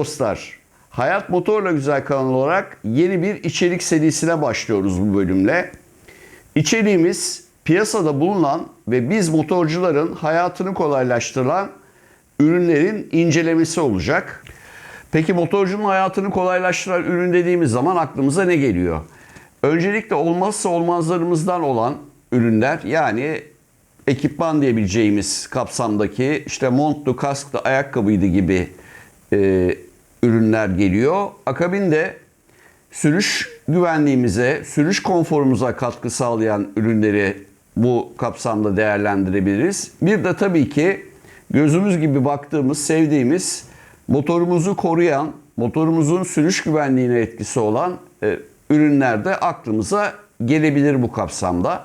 dostlar. Hayat Motorla Güzel kanalı olarak yeni bir içerik serisine başlıyoruz bu bölümle. İçeriğimiz piyasada bulunan ve biz motorcuların hayatını kolaylaştıran ürünlerin incelemesi olacak. Peki motorcunun hayatını kolaylaştıran ürün dediğimiz zaman aklımıza ne geliyor? Öncelikle olmazsa olmazlarımızdan olan ürünler yani ekipman diyebileceğimiz kapsamdaki işte montlu, kasklı, ayakkabıydı gibi e, ürünler geliyor. Akabinde sürüş güvenliğimize, sürüş konforumuza katkı sağlayan ürünleri bu kapsamda değerlendirebiliriz. Bir de tabii ki gözümüz gibi baktığımız, sevdiğimiz, motorumuzu koruyan, motorumuzun sürüş güvenliğine etkisi olan e, ürünler de aklımıza gelebilir bu kapsamda.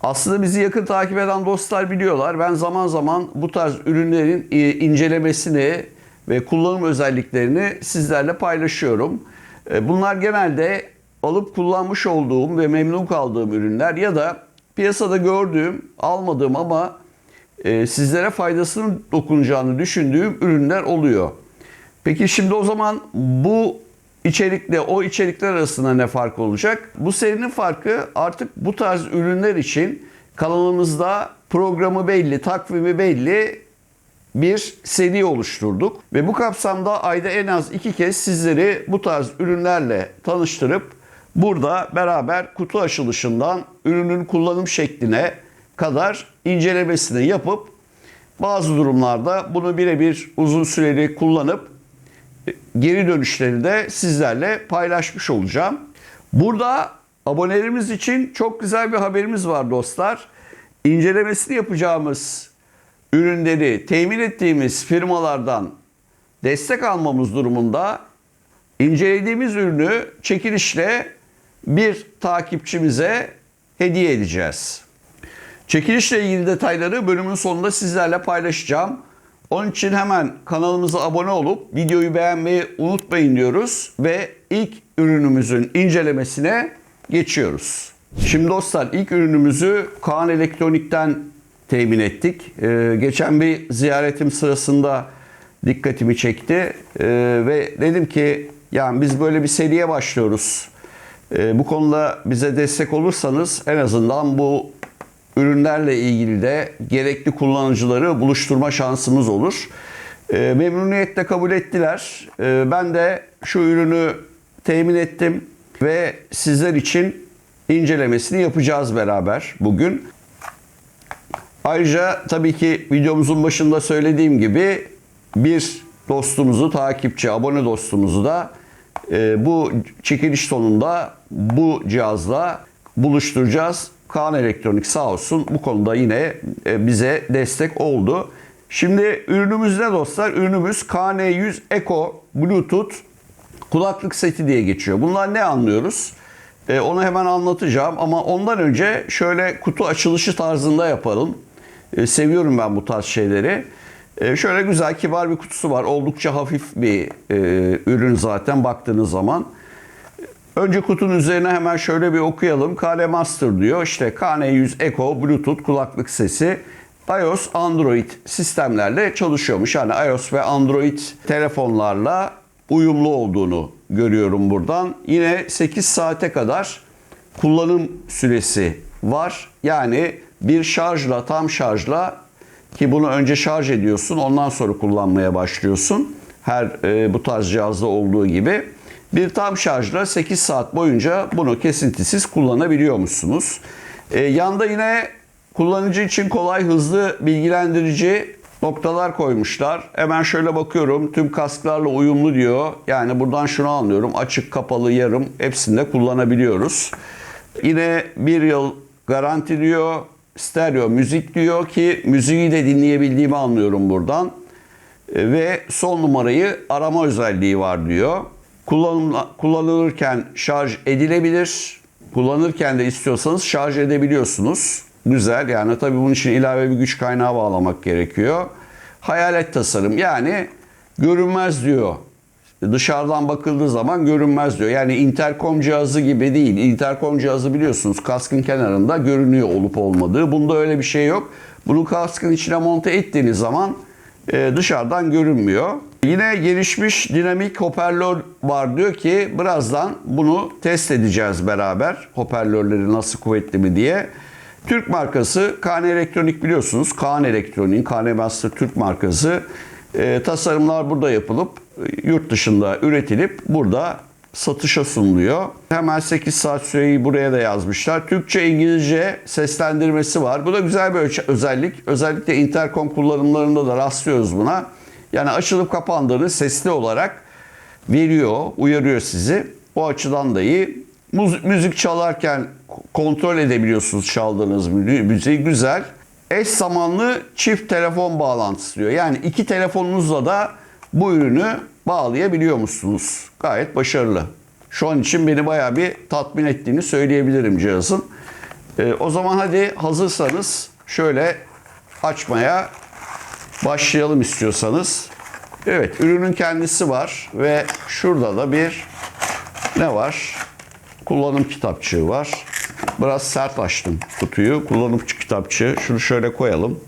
Aslında bizi yakın takip eden dostlar biliyorlar. Ben zaman zaman bu tarz ürünlerin e, incelemesini ve kullanım özelliklerini sizlerle paylaşıyorum. E, Bunlar genelde alıp kullanmış olduğum ve memnun kaldığım ürünler ya da piyasada gördüğüm, almadığım ama e, sizlere faydasının dokunacağını düşündüğüm ürünler oluyor. Peki şimdi o zaman bu içerikle o içerikler arasında ne fark olacak? Bu serinin farkı artık bu tarz ürünler için kanalımızda programı belli, takvimi belli bir seri oluşturduk. Ve bu kapsamda ayda en az iki kez sizleri bu tarz ürünlerle tanıştırıp burada beraber kutu açılışından ürünün kullanım şekline kadar incelemesini yapıp bazı durumlarda bunu birebir uzun süreli kullanıp geri dönüşleri de sizlerle paylaşmış olacağım. Burada abonelerimiz için çok güzel bir haberimiz var dostlar. İncelemesini yapacağımız ürünleri temin ettiğimiz firmalardan destek almamız durumunda incelediğimiz ürünü çekilişle bir takipçimize hediye edeceğiz. Çekilişle ilgili detayları bölümün sonunda sizlerle paylaşacağım. Onun için hemen kanalımıza abone olup videoyu beğenmeyi unutmayın diyoruz ve ilk ürünümüzün incelemesine geçiyoruz. Şimdi dostlar ilk ürünümüzü Kaan Elektronik'ten temin ettik. Ee, geçen bir ziyaretim sırasında dikkatimi çekti Ee, ve dedim ki yani biz böyle bir seriye başlıyoruz. Ee, bu konuda bize destek olursanız en azından bu ürünlerle ilgili de gerekli kullanıcıları buluşturma şansımız olur. E, memnuniyetle kabul ettiler. E, ben de şu ürünü temin ettim ve sizler için incelemesini yapacağız beraber bugün. Ayrıca tabii ki videomuzun başında söylediğim gibi bir dostumuzu, takipçi, abone dostumuzu da e, bu çekiliş sonunda bu cihazla buluşturacağız. Kaan Elektronik sağ olsun bu konuda yine e, bize destek oldu. Şimdi ürünümüz ne dostlar? Ürünümüz KN100 Eco Bluetooth kulaklık seti diye geçiyor. Bunlar ne anlıyoruz? E, onu hemen anlatacağım ama ondan önce şöyle kutu açılışı tarzında yapalım. E, seviyorum ben bu tarz şeyleri. E, şöyle güzel kibar bir kutusu var. Oldukça hafif bir e, ürün zaten baktığınız zaman. Önce kutunun üzerine hemen şöyle bir okuyalım. KL Master diyor. İşte KN100 Eco Bluetooth kulaklık sesi iOS, Android sistemlerle çalışıyormuş. Yani iOS ve Android telefonlarla uyumlu olduğunu görüyorum buradan. Yine 8 saate kadar kullanım süresi var. Yani bir şarjla, tam şarjla ki bunu önce şarj ediyorsun, ondan sonra kullanmaya başlıyorsun. Her e, bu tarz cihazda olduğu gibi. Bir tam şarjla 8 saat boyunca bunu kesintisiz kullanabiliyormuşsunuz. E, yanda yine kullanıcı için kolay, hızlı, bilgilendirici noktalar koymuşlar. Hemen şöyle bakıyorum. Tüm kasklarla uyumlu diyor. Yani buradan şunu anlıyorum. Açık, kapalı, yarım hepsinde kullanabiliyoruz. Yine bir yıl garanti diyor. Stereo müzik diyor ki müziği de dinleyebildiğimi anlıyorum buradan. E, Ve son numarayı arama özelliği var diyor. Kullanım, kullanılırken şarj edilebilir. Kullanırken de istiyorsanız şarj edebiliyorsunuz. Güzel yani tabii bunun için ilave bir güç kaynağı bağlamak gerekiyor. Hayalet tasarım yani görünmez diyor. Dışarıdan bakıldığı zaman görünmez diyor. Yani interkom cihazı gibi değil. Interkom cihazı biliyorsunuz kaskın kenarında görünüyor olup olmadığı. Bunda öyle bir şey yok. Bunu kaskın içine monte ettiğiniz zaman e, dışarıdan görünmüyor. Yine gelişmiş dinamik hoparlör var diyor ki birazdan bunu test edeceğiz beraber. Hoparlörleri nasıl kuvvetli mi diye. Türk markası Kaan Elektronik biliyorsunuz. Kaan Elektronik, Kaan Master Türk markası. E, tasarımlar burada yapılıp yurt dışında üretilip burada satışa sunuluyor. Hemen 8 saat süreyi buraya da yazmışlar. Türkçe, İngilizce seslendirmesi var. Bu da güzel bir özellik. Özellikle interkom kullanımlarında da rastlıyoruz buna. Yani açılıp kapandığını sesli olarak veriyor, uyarıyor sizi. O açıdan da iyi. Müzik çalarken kontrol edebiliyorsunuz çaldığınız mü- müziği. Güzel. Eş zamanlı çift telefon bağlantısı diyor. Yani iki telefonunuzla da bu ürünü bağlayabiliyor musunuz? Gayet başarılı. Şu an için beni bayağı bir tatmin ettiğini söyleyebilirim cihazın. Ee, o zaman hadi hazırsanız şöyle açmaya başlayalım istiyorsanız. Evet ürünün kendisi var ve şurada da bir ne var? Kullanım kitapçığı var. Biraz sert açtım kutuyu. Kullanım kitapçığı. Şunu şöyle koyalım.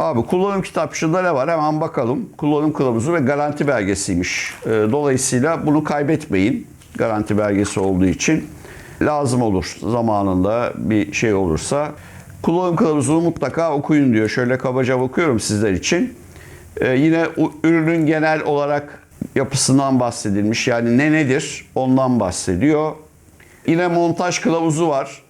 Abi kullanım kitapçığında ne var? Hemen bakalım. Kullanım kılavuzu ve garanti belgesiymiş. Ee, Dolayısıyla bunu kaybetmeyin. Garanti belgesi olduğu için lazım olur zamanında bir şey olursa. Kullanım kılavuzunu mutlaka okuyun diyor. Şöyle kabaca okuyorum sizler için. Ee, yine ürünün genel olarak yapısından bahsedilmiş. Yani ne nedir ondan bahsediyor. Yine montaj kılavuzu var.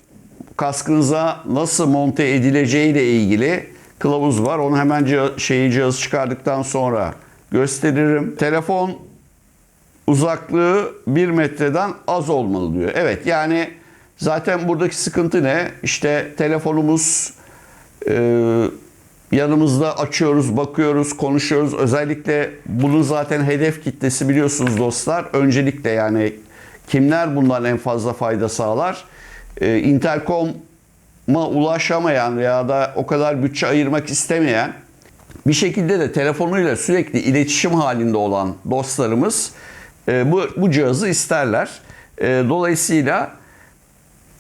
Kaskınıza nasıl monte edileceği ile ilgili kılavuz var. Onu hemen cihaz, şeyi cihazı çıkardıktan sonra gösteririm. Telefon uzaklığı 1 metreden az olmalı diyor. Evet yani zaten buradaki sıkıntı ne? İşte telefonumuz e, yanımızda açıyoruz, bakıyoruz, konuşuyoruz. Özellikle bunun zaten hedef kitlesi biliyorsunuz dostlar. Öncelikle yani kimler bundan en fazla fayda sağlar? E, Intercom'a ulaşamayan ya da o kadar bütçe ayırmak istemeyen bir şekilde de telefonuyla sürekli iletişim halinde olan dostlarımız e, bu, bu cihazı isterler. E, dolayısıyla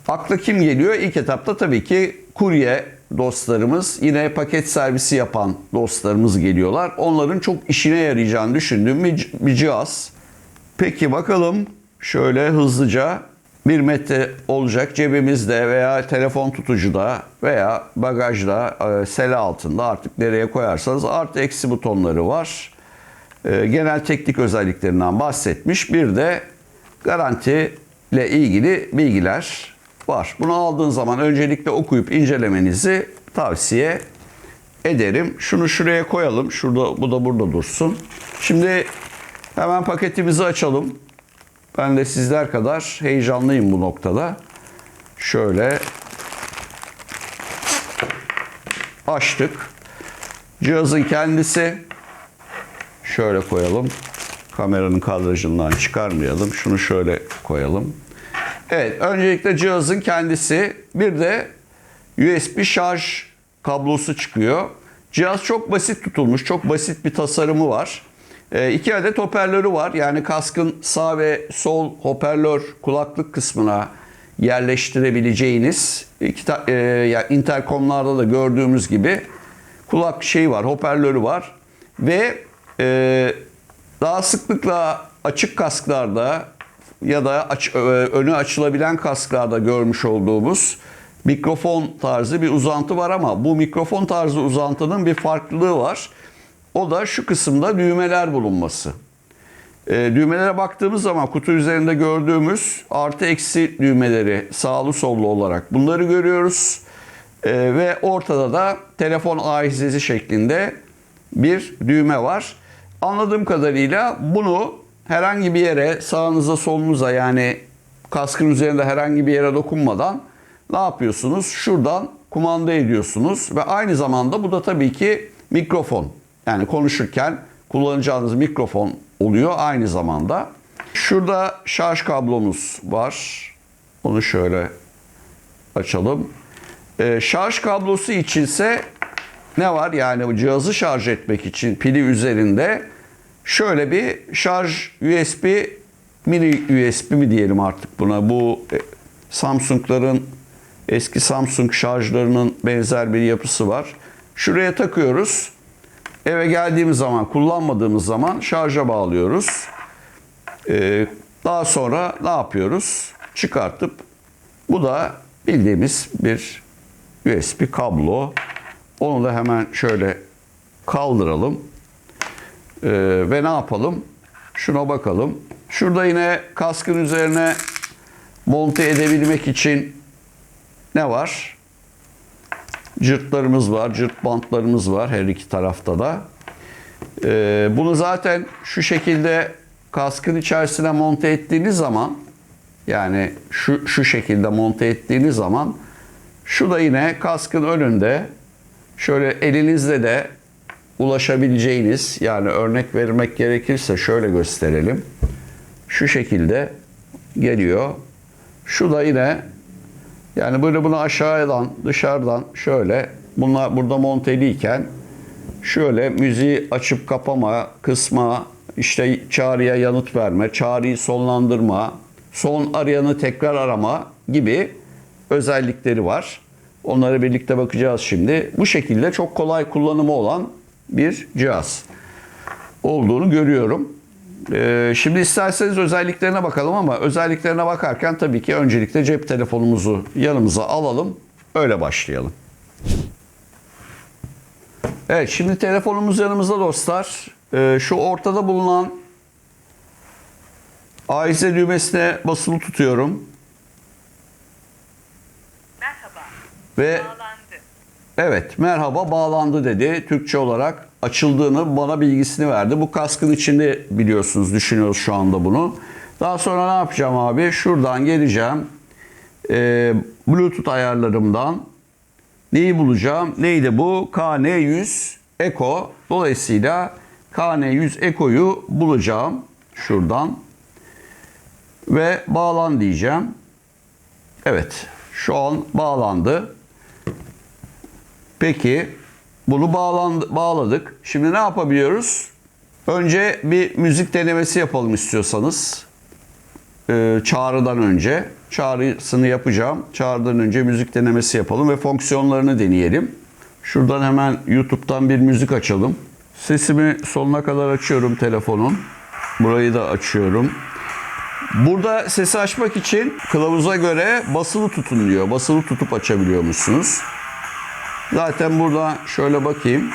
akla kim geliyor? İlk etapta tabii ki kurye dostlarımız, yine paket servisi yapan dostlarımız geliyorlar. Onların çok işine yarayacağını düşündüğüm bir, bir cihaz. Peki bakalım şöyle hızlıca 1 metre olacak cebimizde veya telefon tutucuda veya bagajda, e, sele altında artık nereye koyarsanız artı eksi butonları var. E, Genel teknik özelliklerinden bahsetmiş. Bir de garanti ile ilgili bilgiler var. Bunu aldığın zaman öncelikle okuyup incelemenizi tavsiye ederim. Şunu şuraya koyalım. Şurada bu da burada dursun. Şimdi hemen paketimizi açalım. Ben de sizler kadar heyecanlıyım bu noktada. Şöyle açtık. Cihazın kendisi şöyle koyalım. Kameranın kadrajından çıkarmayalım. Şunu şöyle koyalım. Evet, öncelikle cihazın kendisi bir de USB şarj kablosu çıkıyor. Cihaz çok basit tutulmuş, çok basit bir tasarımı var. E, iki adet hoparlörü var. Yani kaskın sağ ve sol hoparlör kulaklık kısmına yerleştirebileceğiniz iki ta- e, yani interkomlarda da gördüğümüz gibi kulak şeyi var, hoparlörü var ve e, daha sıklıkla açık kasklarda ya da aç, ö- önü açılabilen kasklarda görmüş olduğumuz mikrofon tarzı bir uzantı var ama bu mikrofon tarzı uzantının bir farklılığı var. O da şu kısımda düğmeler bulunması. E, düğmelere baktığımız zaman kutu üzerinde gördüğümüz artı eksi düğmeleri sağlı sollu olarak bunları görüyoruz. E, ve ortada da telefon ahizesi şeklinde bir düğme var. Anladığım kadarıyla bunu herhangi bir yere sağınıza solunuza yani kaskın üzerinde herhangi bir yere dokunmadan ne yapıyorsunuz? Şuradan kumanda ediyorsunuz ve aynı zamanda bu da tabii ki mikrofon. Yani konuşurken kullanacağınız mikrofon oluyor aynı zamanda. Şurada şarj kablomuz var. Onu şöyle açalım. Ee, şarj kablosu içinse ne var? Yani bu cihazı şarj etmek için pili üzerinde şöyle bir şarj USB mini USB mi diyelim artık buna. Bu e, Samsung'ların eski Samsung şarjlarının benzer bir yapısı var. Şuraya takıyoruz. Eve geldiğimiz zaman, kullanmadığımız zaman şarja bağlıyoruz. Ee, daha sonra ne yapıyoruz? Çıkartıp bu da bildiğimiz bir USB kablo. Onu da hemen şöyle kaldıralım. Ee, ve ne yapalım? Şuna bakalım. Şurada yine kaskın üzerine monte edebilmek için ne var? Cırtlarımız var, cırt bantlarımız var her iki tarafta da. Ee, bunu zaten şu şekilde kaskın içerisine monte ettiğiniz zaman yani şu, şu şekilde monte ettiğiniz zaman şu da yine kaskın önünde şöyle elinizle de ulaşabileceğiniz yani örnek vermek gerekirse şöyle gösterelim. Şu şekilde geliyor. Şu da yine yani böyle bunu aşağıdan dışarıdan şöyle bunlar burada monteliyken şöyle müziği açıp kapama, kısma, işte çağrıya yanıt verme, çağrıyı sonlandırma, son arayanı tekrar arama gibi özellikleri var. Onları birlikte bakacağız şimdi. Bu şekilde çok kolay kullanımı olan bir cihaz olduğunu görüyorum. Ee, şimdi isterseniz özelliklerine bakalım ama özelliklerine bakarken tabii ki öncelikle cep telefonumuzu yanımıza alalım. Öyle başlayalım. Evet şimdi telefonumuz yanımızda dostlar. Ee, şu ortada bulunan aize düğmesine basılı tutuyorum. Merhaba. Ve Bağlandı. Evet merhaba bağlandı dedi. Türkçe olarak açıldığını bana bilgisini verdi. Bu kaskın içinde biliyorsunuz düşünüyoruz şu anda bunu. Daha sonra ne yapacağım abi? Şuradan geleceğim. Ee, Bluetooth ayarlarımdan neyi bulacağım? Neydi bu? KN100 Eco. Dolayısıyla KN100 Eco'yu bulacağım şuradan. Ve bağlan diyeceğim. Evet. Şu an bağlandı. Peki bunu bağladık. Şimdi ne yapabiliyoruz? Önce bir müzik denemesi yapalım istiyorsanız. Ee, çağrıdan önce. Çağrısını yapacağım. Çağrıdan önce müzik denemesi yapalım ve fonksiyonlarını deneyelim. Şuradan hemen YouTube'dan bir müzik açalım. Sesimi sonuna kadar açıyorum telefonun. Burayı da açıyorum. Burada sesi açmak için kılavuza göre basılı tutun diyor. Basılı tutup açabiliyor musunuz? Zaten burada şöyle bakayım.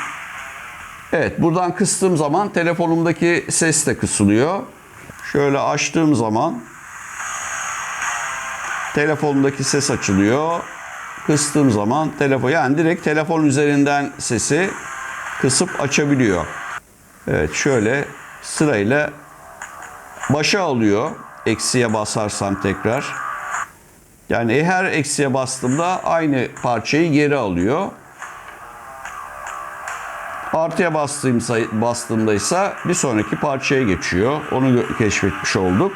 Evet buradan kıstığım zaman telefonumdaki ses de kısılıyor. Şöyle açtığım zaman telefonumdaki ses açılıyor. Kıstığım zaman telefon yani direkt telefon üzerinden sesi kısıp açabiliyor. Evet şöyle sırayla başa alıyor. Eksiye basarsam tekrar. Yani her eksiye bastığımda aynı parçayı geri alıyor. Artıya bastığım bastığımda ise bir sonraki parçaya geçiyor. Onu keşfetmiş olduk.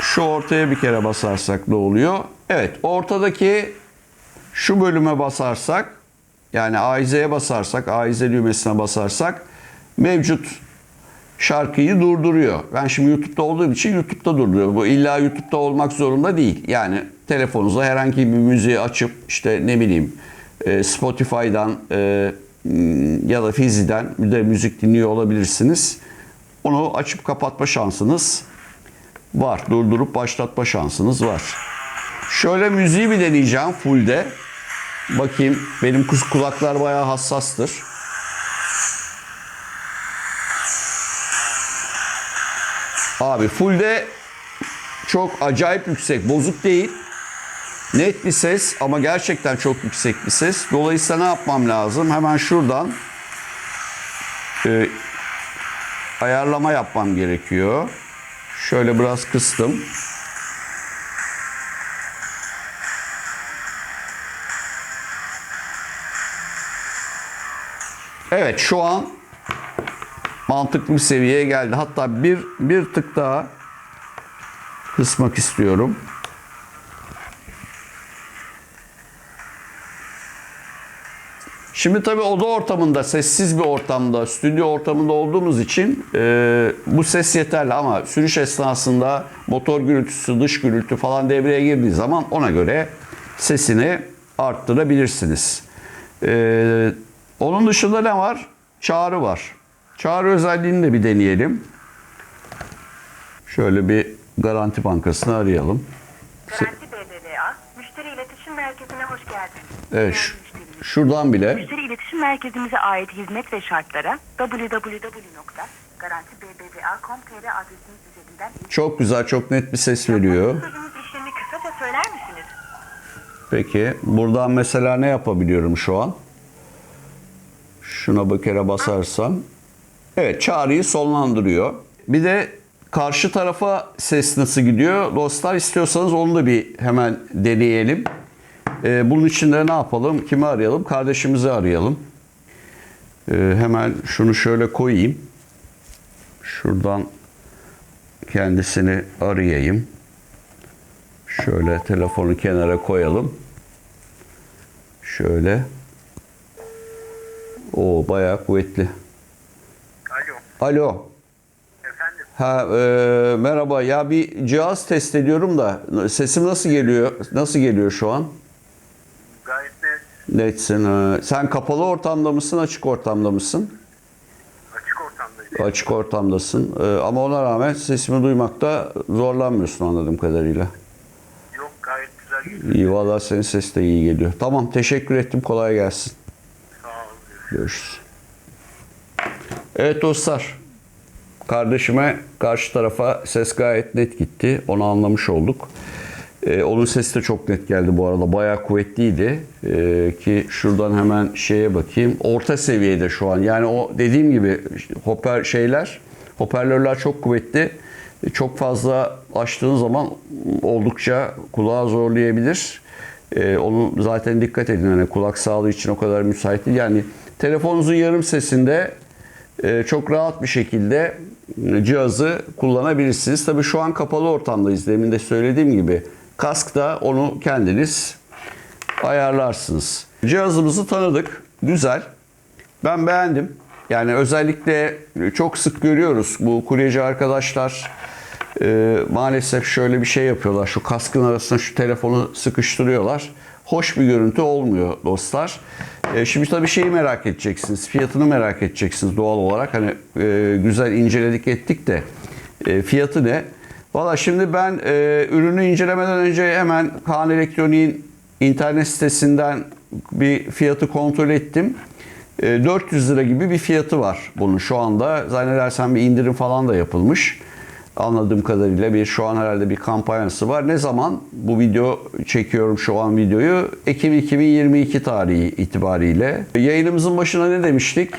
Şu ortaya bir kere basarsak ne oluyor? Evet, ortadaki şu bölüme basarsak yani AIZ'ye basarsak, AIZ düğmesine basarsak mevcut şarkıyı durduruyor. Ben şimdi YouTube'da olduğum için YouTube'da durduruyor. Bu illa YouTube'da olmak zorunda değil. Yani telefonunuza herhangi bir müziği açıp işte ne bileyim e, Spotify'dan e, ya da Fizi'den bir de müzik dinliyor olabilirsiniz. Onu açıp kapatma şansınız var. Durdurup başlatma şansınız var. Şöyle müziği bir deneyeceğim fullde. Bakayım benim kus- kulaklar bayağı hassastır. Abi fullde çok acayip yüksek, bozuk değil. Net bir ses ama gerçekten çok yüksek bir ses. Dolayısıyla ne yapmam lazım? Hemen şuradan e, ayarlama yapmam gerekiyor. Şöyle biraz kıstım. Evet şu an mantıklı bir seviyeye geldi. Hatta bir bir tık daha kısmak istiyorum. Şimdi tabii oda ortamında, sessiz bir ortamda, stüdyo ortamında olduğumuz için e, bu ses yeterli ama sürüş esnasında motor gürültüsü, dış gürültü falan devreye girdiği zaman ona göre sesini arttırabilirsiniz. E, onun dışında ne var? Çağrı var. Çağrı özelliğini de bir deneyelim. Şöyle bir Garanti Bankası'nı arayalım. Garanti BBVA, müşteri iletişim merkezine hoş geldiniz. Evet, şuradan bile Müşteri iletişim merkezimize ait hizmet ve şartlara www.garantibbva.com.tr adresimiz üzerinden çok güzel, çok net bir ses veriyor. istediğiniz işlemi kısaca söyler misiniz? Peki buradan mesela ne yapabiliyorum şu an? Şuna bir kere basarsam. Evet çağrıyı sonlandırıyor. Bir de karşı tarafa ses nasıl gidiyor? Dostlar istiyorsanız onu da bir hemen deneyelim. Ee, bunun için de ne yapalım? Kimi arayalım? Kardeşimizi arayalım. Ee, hemen şunu şöyle koyayım. Şuradan kendisini arayayım. Şöyle telefonu kenara koyalım. Şöyle. O bayağı kuvvetli. Alo, Alo. efendim. Ha e, merhaba. Ya bir cihaz test ediyorum da sesim nasıl geliyor? Nasıl geliyor şu an? Ha. Sen kapalı ortamda mısın, açık ortamda mısın? açık ortamdayız. Açık ortamdasın. E, ama ona rağmen sesimi duymakta zorlanmıyorsun anladığım kadarıyla. Yok, gayet güzel geliyor. İyi valla senin ses de iyi geliyor. Tamam teşekkür ettim. Kolay gelsin. Sağ olun. Görüşürüz. Evet dostlar. Kardeşime karşı tarafa ses gayet net gitti. Onu anlamış olduk. Ee, onun sesi de çok net geldi bu arada. Bayağı kuvvetliydi. Ee, ki şuradan hemen şeye bakayım. Orta seviyede şu an. Yani o dediğim gibi hoper şeyler, hoparlörler çok kuvvetli. Ee, Çok fazla açtığın zaman oldukça kulağı zorlayabilir. Ee, onu zaten dikkat edin. Yani kulak sağlığı için o kadar müsait değil. Yani telefonunuzun yarım sesinde e, çok rahat bir şekilde e, cihazı kullanabilirsiniz. Tabii şu an kapalı ortamdayız. Demin de söylediğim gibi kaskta onu kendiniz ayarlarsınız. Cihazımızı tanıdık. Güzel. Ben beğendim. Yani özellikle çok sık görüyoruz bu kuryeci arkadaşlar e, maalesef şöyle bir şey yapıyorlar. Şu kaskın arasına şu telefonu sıkıştırıyorlar. Hoş bir görüntü olmuyor dostlar. E, şimdi tabii şeyi merak edeceksiniz. Fiyatını merak edeceksiniz doğal olarak. Hani e, güzel inceledik ettik de e, fiyatı ne? Valla şimdi ben e, ürünü incelemeden önce hemen Kaan Elektronik'in internet sitesinden bir fiyatı kontrol ettim. E, 400 lira gibi bir fiyatı var bunun şu anda. Zannedersem bir indirim falan da yapılmış. Anladığım kadarıyla bir şu an herhalde bir kampanyası var. Ne zaman bu video çekiyorum şu an videoyu? Ekim 2022 tarihi itibariyle. Yayınımızın başına ne demiştik?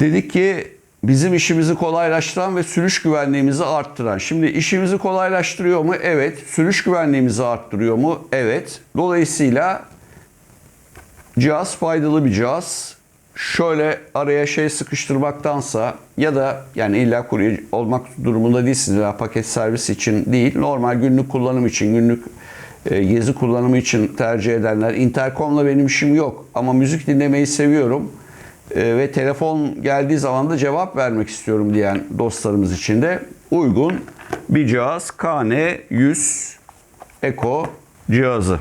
Dedik ki bizim işimizi kolaylaştıran ve sürüş güvenliğimizi arttıran. Şimdi işimizi kolaylaştırıyor mu? Evet. Sürüş güvenliğimizi arttırıyor mu? Evet. Dolayısıyla cihaz faydalı bir cihaz. Şöyle araya şey sıkıştırmaktansa ya da yani illa kurye olmak durumunda değilsiniz. Ya paket servis için değil. Normal günlük kullanım için, günlük e, gezi kullanımı için tercih edenler. Intercom'la benim işim yok ama müzik dinlemeyi seviyorum. E, ve telefon geldiği zaman da cevap vermek istiyorum diyen dostlarımız için de uygun bir cihaz KN100 Eco cihazı.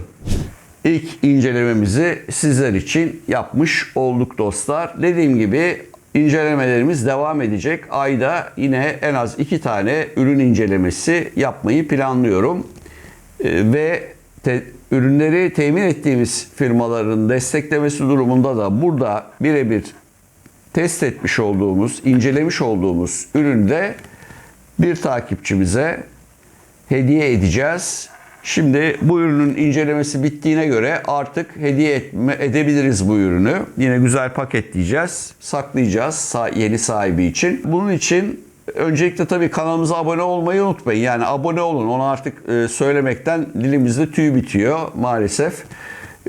İlk incelememizi sizler için yapmış olduk dostlar. Dediğim gibi incelemelerimiz devam edecek. Ayda yine en az iki tane ürün incelemesi yapmayı planlıyorum. Ee, Ve te- ürünleri temin ettiğimiz firmaların desteklemesi durumunda da burada birebir test etmiş olduğumuz, incelemiş olduğumuz üründe bir takipçimize hediye edeceğiz. Şimdi bu ürünün incelemesi bittiğine göre artık hediye etme, edebiliriz bu ürünü. Yine güzel paketleyeceğiz, saklayacağız sa- yeni sahibi için. Bunun için öncelikle tabii kanalımıza abone olmayı unutmayın. Yani abone olun. Onu artık e, söylemekten dilimizde tüy bitiyor maalesef.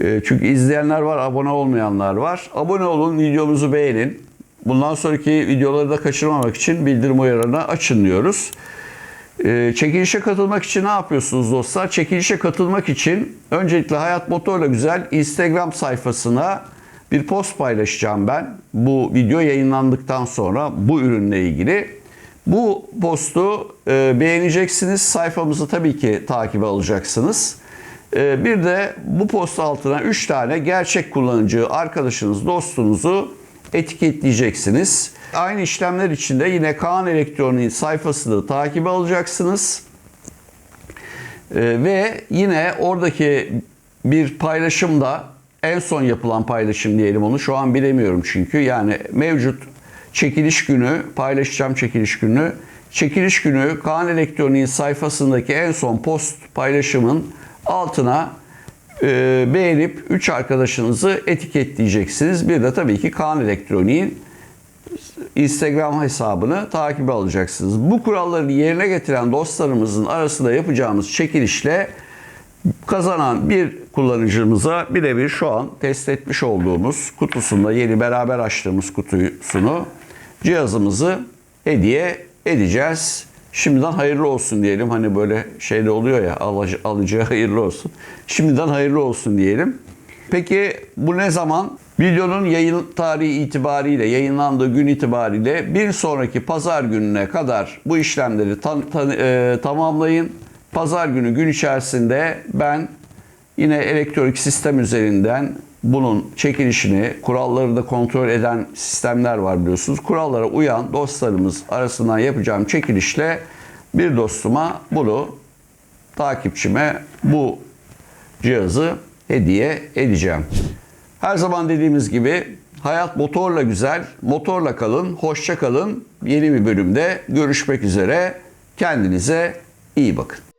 E, çünkü izleyenler var, abone olmayanlar var. Abone olun, videomuzu beğenin. Bundan sonraki videoları da kaçırmamak için bildirim uyarını açın diyoruz. Ee, çekilişe katılmak için ne yapıyorsunuz dostlar? Çekilişe katılmak için öncelikle Hayat Motorla Güzel Instagram sayfasına bir post paylaşacağım ben. Bu video yayınlandıktan sonra bu ürünle ilgili. Bu postu e, beğeneceksiniz. Sayfamızı tabii ki takibe alacaksınız. E, bir de bu post altına 3 tane gerçek kullanıcı arkadaşınız, dostunuzu etiketleyeceksiniz. Aynı işlemler için de yine Kaan Elektronik'in sayfasını takibe alacaksınız. Ee, ve yine oradaki bir paylaşımda en son yapılan paylaşım diyelim onu şu an bilemiyorum çünkü yani mevcut çekiliş günü paylaşacağım çekiliş günü çekiliş günü Kaan Elektronik'in sayfasındaki en son post paylaşımın altına e, beğenip 3 arkadaşınızı etiketleyeceksiniz. Bir de tabii ki Kaan Elektronik'in Instagram hesabını takibe alacaksınız. Bu kuralları yerine getiren dostlarımızın arasında yapacağımız çekilişle kazanan bir kullanıcımıza birebir şu an test etmiş olduğumuz kutusunda yeni beraber açtığımız kutusunu cihazımızı hediye edeceğiz. Şimdiden hayırlı olsun diyelim. Hani böyle şeyde oluyor ya alıcı, hayırlı olsun. Şimdiden hayırlı olsun diyelim. Peki bu ne zaman? Videonun yayın tarihi itibariyle, yayınlandığı gün itibariyle bir sonraki pazar gününe kadar bu işlemleri tan- tan- e, tamamlayın. Pazar günü gün içerisinde ben yine elektronik sistem üzerinden bunun çekilişini, kuralları da kontrol eden sistemler var biliyorsunuz. Kurallara uyan dostlarımız arasından yapacağım çekilişle bir dostuma bunu takipçime bu cihazı hediye edeceğim. Her zaman dediğimiz gibi hayat motorla güzel, motorla kalın, hoşça kalın. Yeni bir bölümde görüşmek üzere. Kendinize iyi bakın.